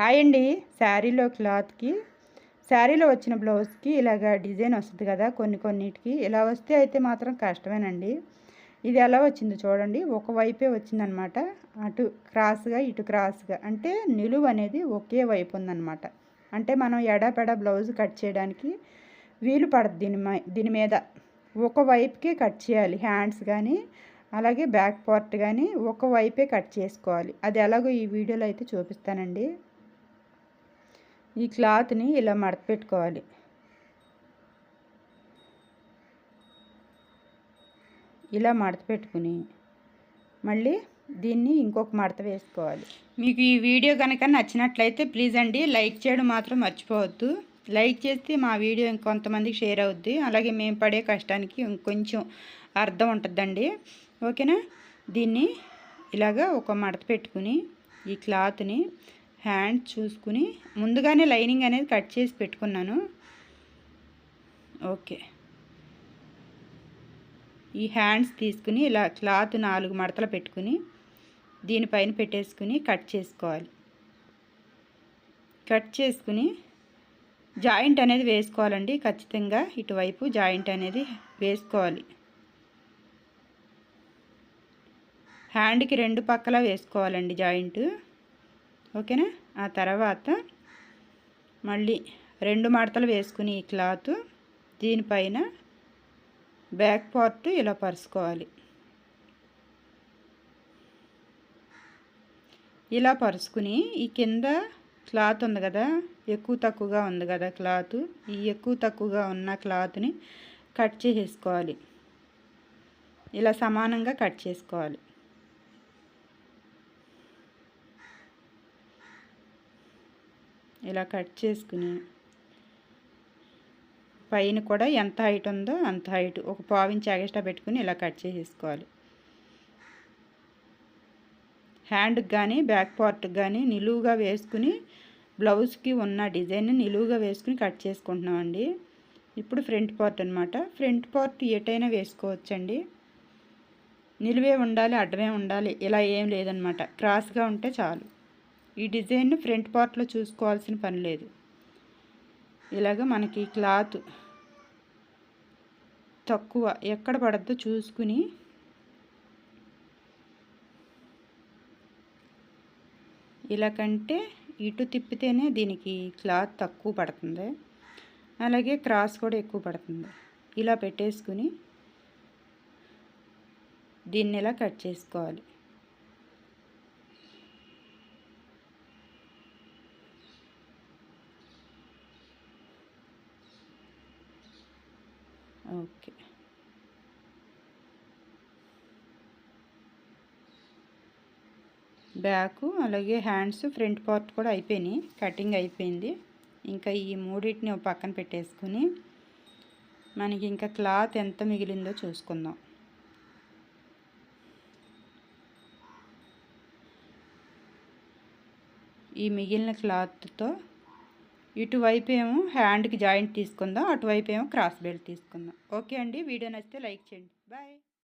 Hi అండి శారీలో క్లాత్కి శారీలో వచ్చిన బ్లౌజ్కి ఇలాగ డిజైన్ వస్తుంది కదా కొన్ని కొన్నిటికి. ఇలా వస్తే అయితే మాత్రం కష్టమేనండి. ఇది ఎలా వచ్చిందో చూడండి. ఒకవైపే వచ్చిందనమాట. అటు క్రాస్గా ఇటు క్రాస్గా. అంటే నిలువు అనేది ఒకే వైపు ఉందన్నమాట అంటే మనం ఎడాపెడ బ్లౌజ్ కట్ చేయడానికి వీలు పడదు దీని దీని మీద. ఒకవైపుకే కట్ చేయాలి హ్యాండ్స్ కానీ అలాగే బ్యాక్ పార్ట్ కానీ ఒక వైపే కట్ చేసుకోవాలి. అది ఎలాగో ఈ వీడియోలో అయితే చూపిస్తానండి. ఈ క్లాత్ని ఇలా మడత పెట్టుకోవాలి. ఇలా మడత పెట్టుకుని మళ్ళీ దీన్ని ఇంకొక మడత వేసుకోవాలి. మీకు ఈ వీడియో కనుక నచ్చినట్లయితే ప్లీజ్ అండి లైక్ చేయడం మాత్రం మర్చిపోవద్దు. లైక్ చేస్తే మా వీడియో ఇంకొంతమందికి షేర్ అవుద్ది. అలాగే మేము పడే కష్టానికి ఇంకొంచెం అర్థం ఉంటుందండి. ఓకేనా? దీన్ని ఇలాగా ఒక మడత పెట్టుకుని ఈ క్లాత్ని హ్యాండ్ చూసుకుని ముందుగానే లైనింగ్ అనేది కట్ చేసి పెట్టుకున్నాను. ఓకే. ఈ హ్యాండ్స్ తీసుకుని ఇలా క్లాత్ నాలుగు మడతలు పెట్టుకుని దీనిపైన పెట్టేసుకుని కట్ చేసుకోవాలి. కట్ చేసుకుని జాయింట్ అనేది వేసుకోవాలండి. ఖచ్చితంగా ఇటువైపు జాయింట్ అనేది వేసుకోవాలి. హ్యాండ్కి రెండు పక్కల వేసుకోవాలండి జాయింట్. ఓకేనా? ఆ తర్వాత మళ్ళీ రెండు మడతలు వేసుకుని ఈ క్లాత్ దీనిపైన బ్యాక్ పార్ట్ ఇలా పరుచుకోవాలి. ఇలా పరుచుకుని ఈ కింద క్లాత్ ఉంది కదా ఎక్కువ తక్కువగా ఉంది కదా క్లాత్ ఈ ఎక్కువ తక్కువగా ఉన్న క్లాత్ని కట్ చేసేసుకోవాలి. ఇలా సమానంగా కట్ చేసుకోవాలి. ఇలా కట్ చేసుకుని పైన కూడా ఎంత హైట్ ఉందో అంత హైట్. ఒక పావించి ఎగస్ట్రా పెట్టుకుని ఇలా కట్ చేసేసుకోవాలి. హ్యాండ్కి కానీ బ్యాక్ పార్ట్కి కానీ నిలువుగా వేసుకుని బ్లౌజ్కి ఉన్న డిజైన్ నిలువుగా వేసుకుని కట్ చేసుకుంటున్నామండి. ఇప్పుడు ఫ్రంట్ పార్ట్ అనమాట ఫ్రంట్ పార్ట్ ఎటైనా వేసుకోవచ్చండి. నిలువే ఉండాలి అడ్డమే ఉండాలి ఇలా ఏం లేదనమాట క్రాస్గా ఉంటే చాలు. ఈ డిజైన్ ఫ్రంట్ పార్ట్లో చూసుకోవాల్సిన పని లేదు. ఇలాగ మనకి క్లాత్ తక్కువ ఎక్కడ పడద్దో చూసుకుని ఇలా కంటే ఇటు తిప్పితేనే దీనికి క్లాత్ తక్కువ పడుతుంది. అలాగే క్రాస్ కూడా ఎక్కువ పడుతుంది. ఇలా పెట్టేసుకుని దీన్ని ఇలా కట్ చేసుకోవాలి. ఓకే. బ్యాకు అలాగే హ్యాండ్స్ ఫ్రంట్ పార్ట్ కూడా అయిపోయినాయి కటింగ్ అయిపోయింది. ఇంకా ఈ మూడింటిని పక్కన పెట్టేసుకుని మనకి ఇంకా క్లాత్ ఎంత మిగిలిందో చూసుకుందాం. ఈ మిగిలిన క్లాత్తో ఇటువైపు ఏమో హ్యాండ్కి జాయింట్ తీసుకుందాం అటువైపు ఏమో క్రాస్ బెల్ట్ తీసుకుందాం. ఓకే అండి వీడియో నచ్చితే లైక్ చేయండి. బాయ్.